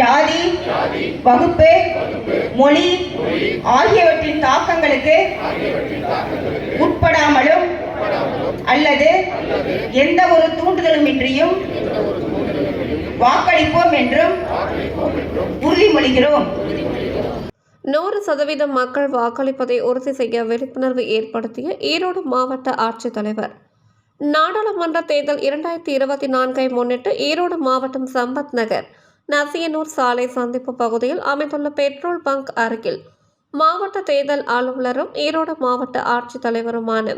ஜாதி வகுப்பு மொழி ஆகியவற்றின் தாக்கங்களுக்கு உட்படாமலும் அல்லது எந்த ஒரு தூண்டுதலுமின்றியும் வாக்களிப்போம் என்றும் உறுதிமொழிகிறோம். நூறு சதவீதம் மக்கள் வாக்களிப்பதை உறுதி செய்ய விழிப்புணர்வு ஏற்படுத்திய ஈரோடு மாவட்ட ஆட்சித்தலைவர் நாடாளுமன்ற தேர்தல் இரண்டாயிரத்தி இருபத்தி நான்கை முன்னிட்டு ஈரோடு மாவட்டம் சம்பத் நகர் நசியனூர் சாலை சந்திப்பு பகுதியில் அமைந்துள்ள பெட்ரோல் பங்க் அருகில் மாவட்ட தேர்தல் அலுவலரும் ஈரோடு மாவட்ட ஆட்சித்தலைவருமான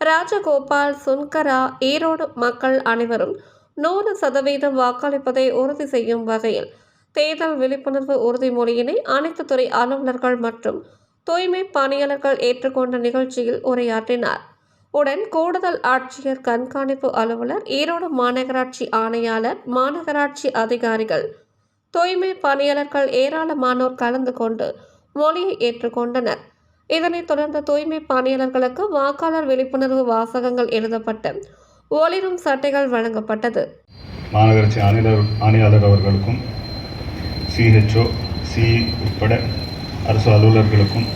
ராஜகோபால் சுன்கரா ஈரோடு மக்கள் அனைவரும் நூறு சதவீதம் வாக்களிப்பதை உறுதி செய்யும் வகையில் தேர்தல் விழிப்புணர்வு உறுதிமொழியினை அனைத்து துறை அலுவலர்கள் மற்றும் தூய்மை பணியாளர்கள் ஏற்றுக்கொண்ட நிகழ்ச்சியில் உரையாற்றினார். உடன் கூடுதல் ஆட்சியர் கண்காணிப்பு அலுவலர் ஈரோடு மாநகராட்சி ஆணையாளர் மாநகராட்சி அதிகாரிகள் தூய்மை பணியாளர்கள் ஏராளமானோர் கலந்து கொண்டு மொழியை ஏற்றுக்கொண்டனர். இதனைத் தொடர்ந்து தூய்மை பணியாளர்களுக்கு வாக்காளர் விழிப்புணர்வு வாசகங்கள் எழுதப்பட்ட ஒளிரும் சட்டைகள் வழங்கப்பட்டது. மாநகராட்சி ஆணையாளர் ஆணையாளர் அவர்களுக்கும் சிஹெச்ஓ சி உட்பட அரசு அலுவலர்களுக்கும்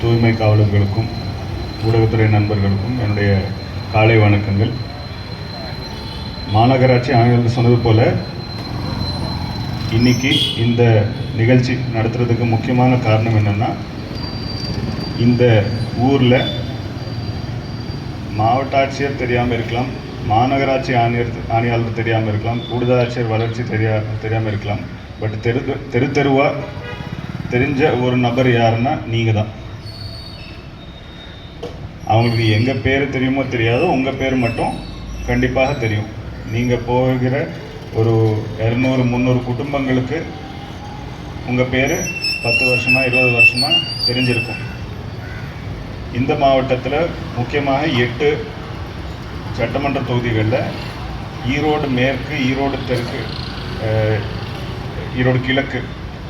தூய்மை காவலர்களுக்கும் ஊடகத்துறை நண்பர்களுக்கும் என்னுடைய காலை வணக்கங்கள். மாநகராட்சி ஆணையாளர் சொன்னது போல இன்னைக்கு இந்த நிகழ்ச்சி நடத்துறதுக்கு முக்கியமான காரணம் என்னென்னா இந்த ஊரில் மாவட்ட ஆட்சியர் தெரியாமல் இருக்கலாம் மாநகராட்சி ஆணையர் ஆணையாளர் தெரியாமல் இருக்கலாம் கூடுதல் ஆட்சியர் வளர்ச்சி தெரியா தெரியாமல் இருக்கலாம். பட் தெரு தெரு தெருவாக தெரிஞ்ச ஒரு நபர் யாருன்னா நீங்கள் தான் அவங்களுக்கு எங்கள் பேர் தெரியுமோ தெரியாதோ உங்கள் பேர் மட்டும் கண்டிப்பாக தெரியும். நீங்கள் போகிற ஒரு இரநூறு முந்நூறு குடும்பங்களுக்கு உங்கள் பேர் பத்து வருஷமாக இருபது வருஷமாக தெரிஞ்சிருக்கும். இந்த மாவட்டத்தில் முக்கியமாக எட்டு சட்டமன்ற தொகுதிகளில் ஈரோடு மேற்கு ஈரோடு தெற்கு ஈரோடு கிழக்கு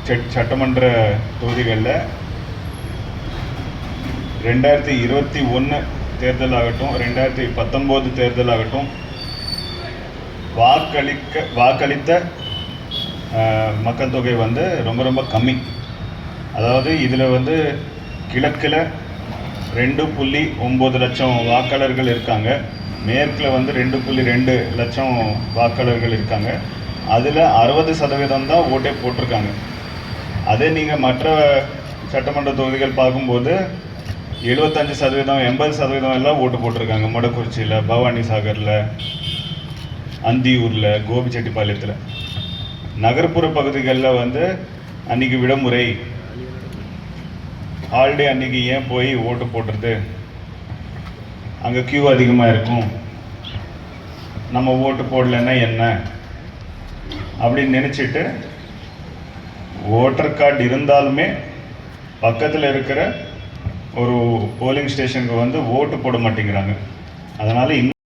சட்- சட்டமன்ற தொகுதிகளில் ரெண்டாயிரத்தி இருபத்தி ஒன்று தேர்தல் ஆகட்டும் ரெண்டாயிரத்தி பத்தொம்போது தேர்தல் ஆகட்டும் வாக்களிக்க வாக்களித்த மக்கள் தொகை வந்து ரொம்ப ரொம்ப கம்மி. அதாவது இதில் வந்து கிழக்கில் ரெண்டு புள்ளி ஒம்பது லட்சம் வாக்காளர்கள் இருக்காங்க. மேற்கில் வந்து ரெண்டு புள்ளி ரெண்டு லட்சம் வாக்காளர்கள் இருக்காங்க. அதில் அறுபது சதவீதம் தான் ஓட்டே போட்டிருக்காங்க. அதே நீங்கள் மற்ற சட்டமன்ற தொகுதிகள் பார்க்கும்போது எழுபத்தஞ்சு சதவீதம் எண்பது சதவீதம் எல்லாம் ஓட்டு போட்டிருக்காங்க. மொடக்குறிச்சியில் பவானி சாகரில். அந்தியூரில் கோபிச்செட்டிப்பாளையத்தில். நகர்ப்புற பகுதிகளில் வந்து அன்னைக்கு விடுமுறை. ஹாலிடே அன்னைக்கு ஏன் போய் ஓட்டு போடுறது அங்கே கியூ அதிகமாக இருக்கும். நம்ம ஓட்டு போடலைன்னா என்ன? அப்படின்னு நினச்சிட்டு ஓட்டர் கார்டு இருந்தாலுமே பக்கத்தில் இருக்கிற ஒரு போலிங் ஸ்டேஷனுக்கு வந்து ஓட்டு போட மாட்டேங்கிறாங்க. அதனால்